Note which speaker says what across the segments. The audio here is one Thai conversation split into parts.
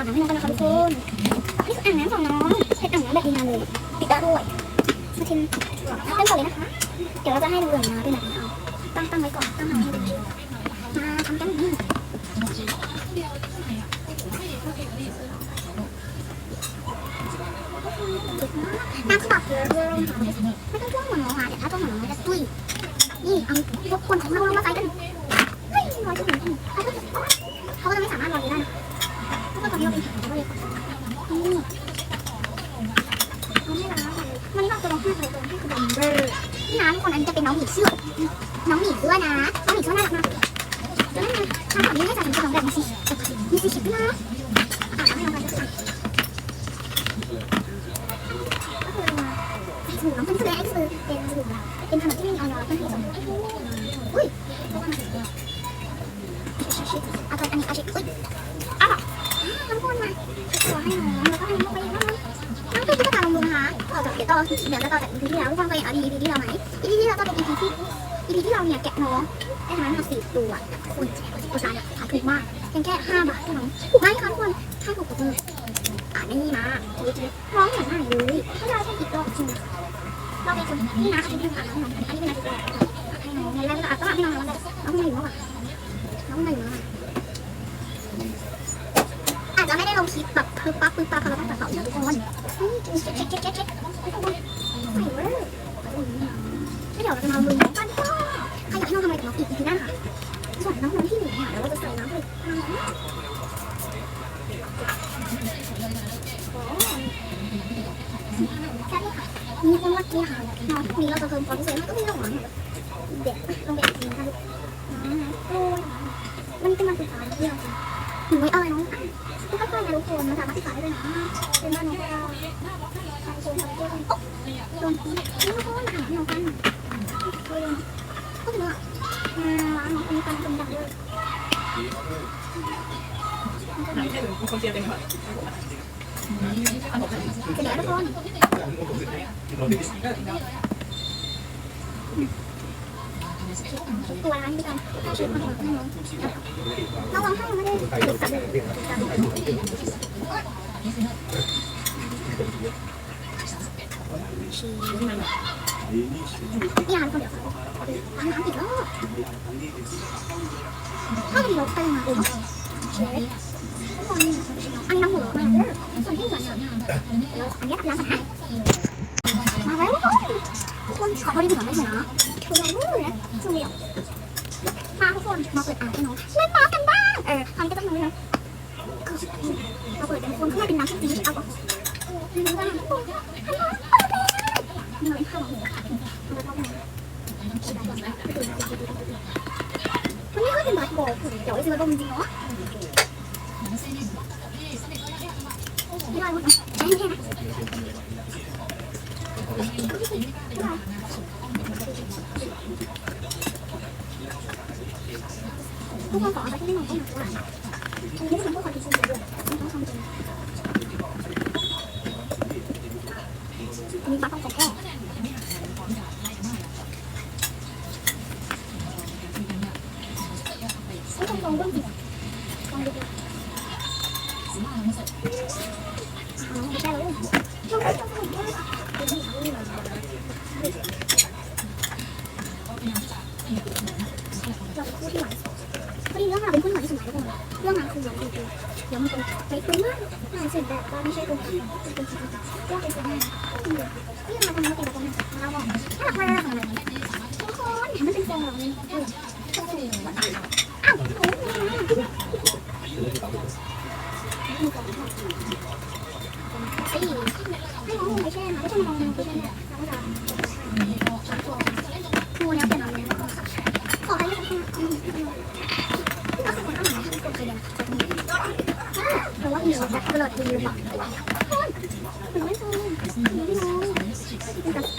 Speaker 1: อาบน้ำให้น้องกันนะคะทุกคนนี่คืออ่างน้ำของน้องเป็นอ่างน้ำแบบดีงามเลยปิดได้ด้วยมาทิมเต้นก่อนเลยนะคะ เดี๋ยวเราจะให้ดูเลยนะเป็นแบบนี้เอาตั้งตั้งไว้ก่อนตั้งเอาให้ดูมาทำกันนี่น้ำขบับเยอะเลยไม่ต้องท่วมหัวน้องค่ะเดี๋ยถ้าท่วมหัวน้องจะตุ้ยนี่เอาพวกคนของเราลงมาใส่กันเฮ้ยร้อยจะถึงเขาจะเขาก็จะไม่สามารถลอยได้นะเพราะ เยอะอีกเลยมันนี้เราจะลองให้เลยลองให้คือบัมเบอร์นี่นะทุกคนอันนี้จะเป็นน้องผีเสือน้องหมีเสื้อนะน้องหมีเสื้อน่ารักมากเดี๋ยวนั่นนะทำแบบนี้ให้จ่ายถึงสองแบบมีสีมีสีชิปด้วยนะอะให้เราไปด้วยกันก็คือมาสบู่น้องเป็นแสดงคือเป็นสบู่เป็นขนมที่ไม่มีออยล์ต้องให้สออุ้ย นะคะต่อจากเดี๋ยวต่อเดี๋ยวจะต่อจาก EP ที่แล้วทุกคนเคยเห็นเอา EP ที่เราไหม EP ที่เราจะเป็น EP ที่ EP ที่เราเนี่ยแกะน้องได้ทั้งหมดสี่ตัวคุณโฆษณาเนี่ยขายถูกมากเพียงแค่ห้าบาทเท่านั้นถูกไหมคะทุกคนใช่ถูกกว่าเลยอ่านนี่มาร้องอย่างง่ายเลยถ้าเราใช้อีกรอบจริงเราเป็นคนนี่นะอันนี้เป็นอ่านน้องอันนี้เป็นอะไรให้น้องในแรกก็อ่านก็อ่านให้น้องแล้น้องไหนอยู่อะน้องไหนอยู่อะอาจจะไม่ได้ลงคลิปแบบ ปึ๊บปั๊บปึ๊บปั๊บเราต้องตัดต่อทุกคนเช็คเช็คเช็คเช็คเช็คทุกคนใส่เว้ยเดี๋ยวเราจะมาลุยน้องกันก็ใครอยากให้น้องทำอะไรกับน้องอีกทีหน้าค่ะส่วนน้องคนที่หนึ่งเนี่ยเดี๋ยวเราจะใส่น้ำไปแค่นี้ค่ะมีคนว่ากี้ค่ะน้องมีเราจะเพิ่มความพิเศษมันก็มีระหว่างเด็กลงไปอีกทีนะคะโอ้ยมันเป็นมันสุดท้ายที่เราจะ หนูไม่อาอะไรน้องทุกคนนะทุกคนมันสามารถศึกษาได้เลยนะเป็นบ้านน้องก็ได้การชมทำเพื่อนโดนนี่ทุกคนถามน้องกันก็ถึงว่าร้านน้องคนนี้กันเป็นดังเลย
Speaker 2: คนเตรียมเองก่อน
Speaker 1: เสร็จแล้วทุกคน ตัวร้านด้วยกันถ้าชุดมาให้น้องน้องร้องไห้ไม่ได้ติดกับนี่ร้านคนเดียวร้านน้ำอีกรอบถ้าเป็นรถไปมาเลยเชฟทุกคนอันนี้น้ำหัวมาส่วนที่เหลือเนี่ยอันนี้ร้านสัตว์ไทยมาแล้วทุกคนขอพอดีถึงไมาข้าทุกคนมาเปิดอ่านให้น้องเล่นมากันบ้างเออทำก็ต้องรู้นะมาเปิดเป็นคนข้างในเป็นน้ำที่ดีเอาก่อนนี่น้องทุกคนนี่เราเป็นข้าวหมูแล้วก็วันนี้ก็เป็นบาสบอลเดี๋ยวไอ้ซื้อมาดมจริงเนาะไม่ได้หมดนะแค่นี้นไม่น้องต้องมาว่าอันนี้ไม่ทำเพื่อความคิดส่วนตั วด้ เดี๋ยวมันเป็นไปคุยมากงานเสร็จแบบว่าไม่ใช่ตัวจริงตัวจริงก็เป็นตัวแม่นี่มาทำมาเป็นตัวแม่เราบอกถ้าเราทำอะไรทุกคนมันเป็นฟองแบบนี้อ้าวไอ้ให้น้องลงไปแช่นะไม่ใช่น้องลงไปแช่เนี่ยเราก็จะดูแล้วเป็นอะไรขอให้ลูกค้าก็คือคนเอาหมาที่กดเคยเรียน เพราะว่ามีแบบกระโดดยืนบอกหนูไม่ชอบหนูไม่น้องเป็นกระแ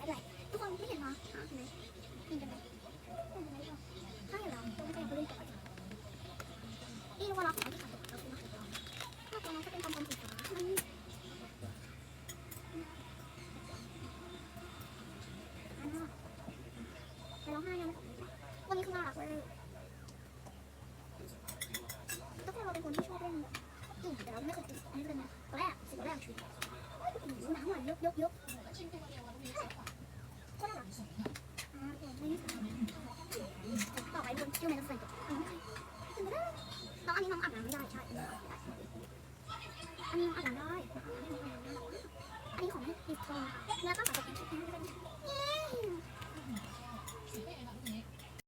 Speaker 1: คนไม่เห็นเหรออะเห็นไหมเห็นไหมเห็นไหมถ้าเห็นเราตัวไม่เป็นเล่นต่อไปนี่รู้ว่าเราของที่ขาดเราคือมาขาดเราถ้าตัวน้องก็เป็นความความสีฟ้ามันไปร้องไห้ยังวันนี้คือน่ารักเลยทุกคนเราเป็นคนที่ชอบเล่นจุ่มแต่เราไม่เคยจุ่มอันนี้เป็นตัวแรกสิ่งแรกชุดน้ำหวานยกยกยก ต่อไปบนชื่อเมนูใส่ตัออันนี้นองอาน้ำไม่ได้ใช่อันนี้องอาน้ำได้ อันนี้ของพี่ทองแล้วก็ฝาตะอ